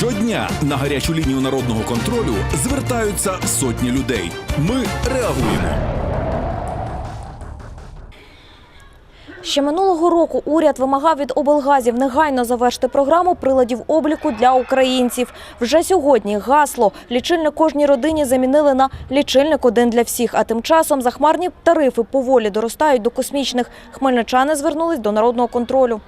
Щодня на гарячу лінію народного контролю звертаються сотні людей. Ми реагуємо. Ще минулого року уряд вимагав від облгазів негайно завершити програму приладів обліку для українців. Вже сьогодні гасло лічильник кожній родині замінили на лічильник один для всіх. А тим часом захмарні тарифи поволі доростають до космічних. Хмельничани звернулись до народного контролю.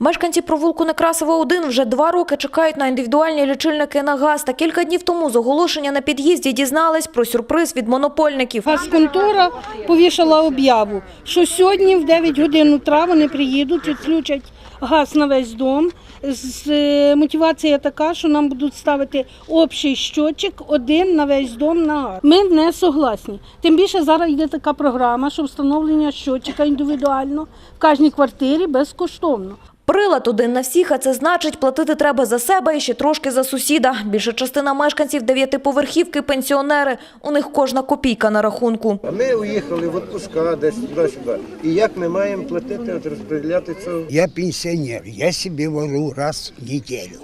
Мешканці провулку Некрасова 1 вже два роки чекають на індивідуальні лічильники на газ. Та кілька днів тому з оголошення на під'їзді дізнались про сюрприз від монопольників. Газконтора повішала об'яву, що сьогодні в 9 годин утра вони приїдуть, відключать газ на весь дом. З- е, Мотивація така, що нам будуть ставити общий щотчик один на весь дом на газ. Ми не согласні. Тим більше зараз йде така програма, що встановлення щотчика індивідуально в кожній квартирі безкоштовно. Прилад один на всіх, а це значить, платити треба за себе і ще трошки за сусіда. Більша частина мешканців дев'ятиповерхівки – пенсіонери. У них кожна копійка на рахунку. А ми уїхали в відпуска десь туди-сюди. І як ми маємо платити, от розподіляти це? Я пенсионер, я себе вожу раз в неделю,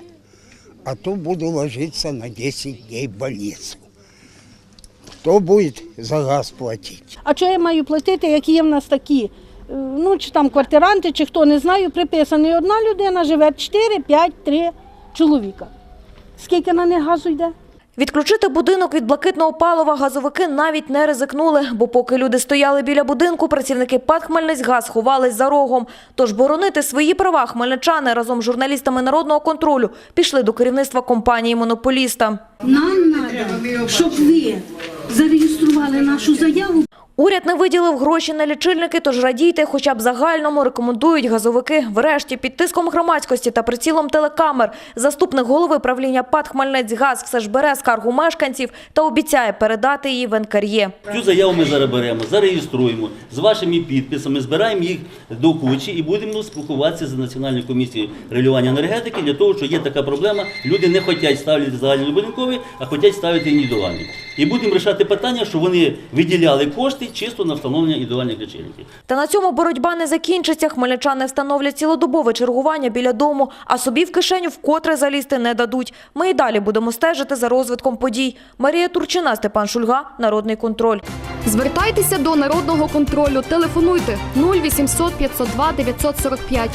а то буду ложиться на 10 дней в больницу. Кто будет за газ платить? А що я маю платити, як є в нас такі, ну чи там квартиранти, чи хто не знаю, приписаний. Одна людина живе 4, 5, 3 чоловіка. Скільки на них газу йде? Відключити будинок від блакитного палива газовики навіть не ризикнули, бо поки люди стояли біля будинку, працівники ПАД «Хмельницькгаз» ховались за рогом. Тож боронити свої права хмельничани разом з журналістами народного контролю пішли до керівництва компанії-монополіста. Нам треба, щоб ви зареєстрували нашу заяву. Уряд не виділив гроші на лічильники, тож радійте, хоча б загальному рекомендують газовики. Врешті під тиском громадськості та прицілом телекамер заступник голови правління ПАД «Хмельницькгаз» все ж бере скаргу мешканців та обіцяє передати її в НКРЄ. Цю заяву ми зараз беремо, зареєструємо з вашими підписами, збираємо їх до кучі і будемо спілкуватися з Національною комісією регулювання енергетики для того, що є така проблема. Люди не хочуть ставити загальнобудинкові, а хочуть ставити індивідуальні. І будемо рішати питання, що вони виділяли кошти чисто на встановлення індивідуальних лічильників. Та на цьому боротьба не закінчиться. Хмельничани встановлять цілодобове чергування біля дому, а собі в кишеню вкотре залізти не дадуть. Ми і далі будемо стежити за розвитком подій. Марія Турчина, Степан Шульга, Народний контроль. Звертайтеся до народного контролю. Телефонуйте 0800 502 945